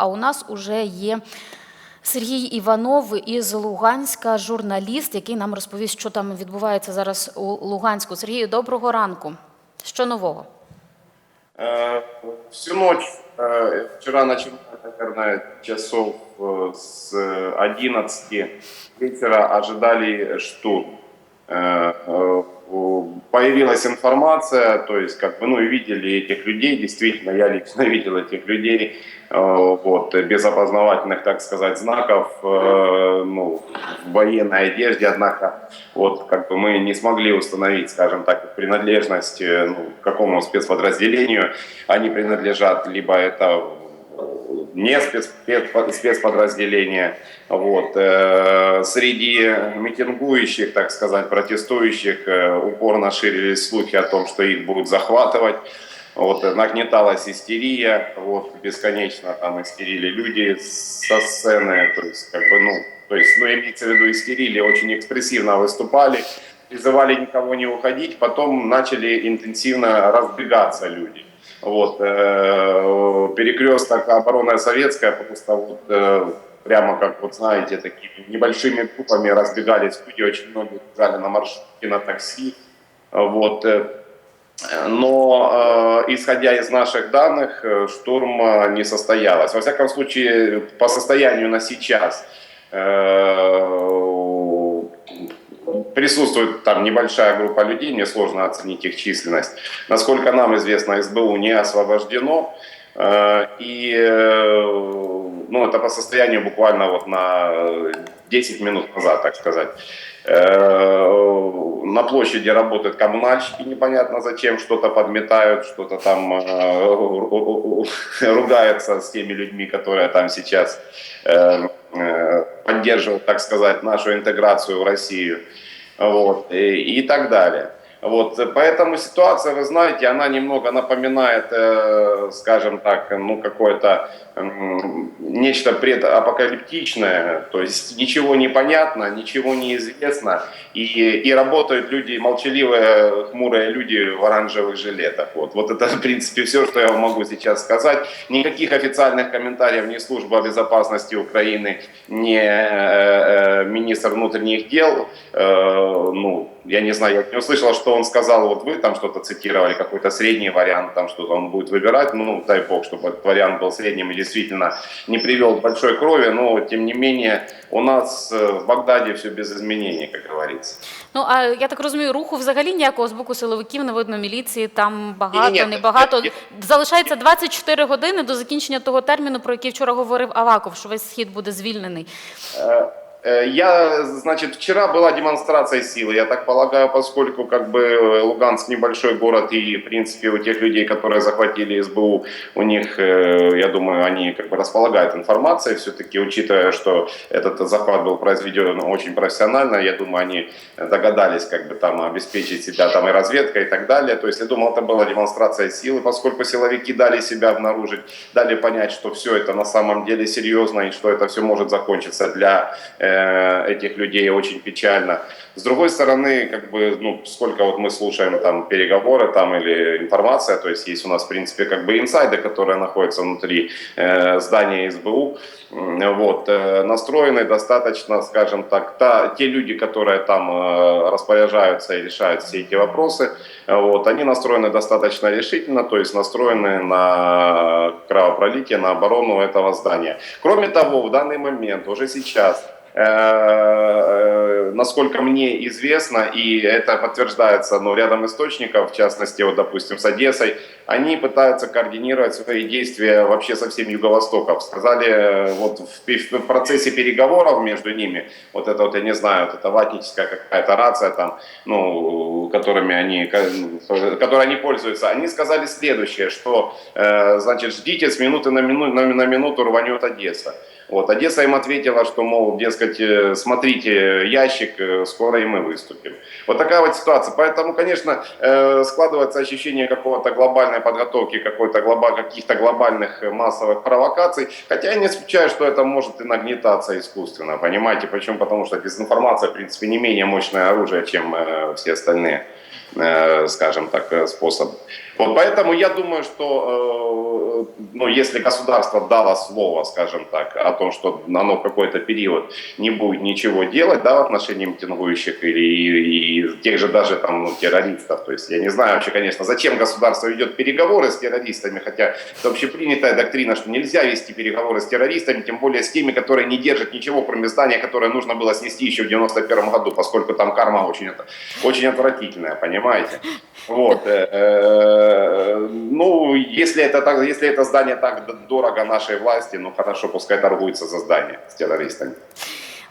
А у нас уже є Сергій Іванов із Луганська, журналіст, який нам розповість, що там відбувається зараз у Луганську. Сергію, доброго ранку. Що нового? Э, Всю ночь, э, вчера начиная, наверное, часов э, с 11 вечера ожидали штурм. Э, э, Появилась информация, то есть, как бы, ну, и видели этих людей, действительно, я лично видел этих людей, э, вот, без опознавательных, так сказать, знаков, э, ну, в военной одежде, однако, вот, как бы мы не смогли установить, скажем так, принадлежность э, ну, к какому спецподразделению они принадлежат, либо это не спец- спец- спецподразделения. Вот. э, Среди митингующих, так сказать, протестующих э, упорно ширились слухи о том, что их будут захватывать. Вот, э, нагнеталась истерия, вот, бесконечно там истерили люди со сцены, то есть, как бы, ну, то есть, ну, имеется в виду истерили, очень экспрессивно выступали, призывали никого не уходить, потом начали интенсивно разбегаться люди. Вот, э, перекресток оборона советская, просто вот э, прямо как вот знаете, такими небольшими группами разбегались люди, очень многие бежали на маршрутке, на такси. Вот, э, но э, исходя из наших данных, штурм не состоялось. Во всяком случае, по состоянию на сейчас э, присутствует там небольшая группа людей, мне сложно оценить их численность. Насколько нам известно, СБУ не освобождено. Э, И э, ну, это по состоянию буквально вот на 10 минут назад, так сказать. Э, На площади работают коммунальщики, непонятно зачем, что-то подметают, что-то там ругаются с теми людьми, которые там сейчас поддерживают, так сказать, нашу интеграцию в Россию. Вот, и, и так далее. Вот, поэтому ситуация, вы знаете, она немного напоминает, э, скажем так, ну какое-то м, нечто предапокалиптичное, то есть ничего не понятно, ничего не известно, и, и работают люди, молчаливые, хмурые люди в оранжевых жилетах. Вот, вот это, в принципе, все, что я вам могу сейчас сказать. Никаких официальных комментариев ни служба безопасности Украины, ни э, э, министр внутренних дел, э, ну, я не знаю, я не услышал, что он сказал, вот вы там что-то цитировали, какой-то средний вариант, там что-то он будет выбирать, ну, дай бог, чтобы этот вариант был средним и действительно не привел к большой крови, но, тем не менее, у нас э, в Багдаде все без изменений, как говорится. Ну а я так розумію, руху взагалі ніякого з боку силовиків не видно міліції. Там багато, Ні-ні, небагато. ні- Залишається 24 години до закінчення того терміну, про який вчора говорив Аваков, що весь схід буде звільнений. Э, э, Я, значит, вчера была демонстрация силы, я так полагаю, поскольку как бы э, Луганск небольшой город и, в принципе, у тех людей, которые захватили СБУ, у них, э, я думаю, они как бы располагают информацией, все-таки, учитывая, что этот захват был произведен очень профессионально, я думаю, они догадались как бы там обеспечить себя там и разведкой и так далее, то есть я думал, это была демонстрация силы, поскольку силовики дали себя обнаружить, дали понять, что все это на самом деле серьезно и что это все может закончиться для э, этих людей очень печально. С другой стороны, как бы, ну, сколько вот мы слушаем там переговоры там или информация, то есть есть у нас, в принципе, как бы инсайды, которые находятся внутри э, здания СБУ, вот, э, настроены достаточно, скажем так, та, те люди, которые там э, распоряжаются и решают все эти вопросы, э, вот, они настроены достаточно решительно, то есть настроены на кровопролитие, на оборону этого здания. Кроме того, в данный момент, уже сейчас, э, э, насколько мне известно, и это подтверждается ну, рядом источников, в частности, вот, допустим, с Одессой, они пытаются координировать свои действия вообще со всем Юго-Востоком. Сказали, э, вот в, в процессе переговоров между ними, вот это вот, я не знаю, вот это ватническая какая-то рация там, ну, которыми они, ко- которой они пользуются, они сказали следующее, что, э, значит, ждите с минуты на, мину, на, на минуту рванет Одесса. Вот, Одесса им ответила, что, мол, дескать, э, смотрите ящик, э, скоро и мы выступим. Вот такая вот ситуация. Поэтому, конечно, э, складывается ощущение какого-то глобальной подготовки, какой-то глоба- каких-то глобальных массовых провокаций. Хотя я не исключаю, что это может и нагнетаться искусственно, понимаете? Почему? Потому что дезинформация, в принципе, не менее мощное оружие, чем все остальные скажем так, способы. Вот поэтому я думаю, что ну, если государство дало слово, скажем так, о том, что оно какой-то период не будет ничего делать, да, в отношении митингующих или и, и тех же даже там ну, террористов, то есть я не знаю вообще, конечно, зачем государство ведет переговоры с террористами, хотя это общепринятая доктрина, что нельзя вести переговоры с террористами, тем более с теми, которые не держат ничего, кроме здания, которое нужно было снести еще в 91 году, поскольку там карма очень, очень отвратительная, понимаете? Вот. э, э, Ну, если это, так, если это здание так д- дорого нашей власти, ну хорошо, пускай торгуется за здание с террористами.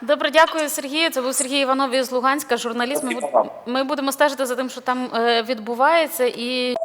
Добре, дякую, Сергію. Це був Сергій Іванов із Луганська, журналіст. Ми, Спасибо буд- вам. ми будемо стежити за тим, що там е, відбувається. І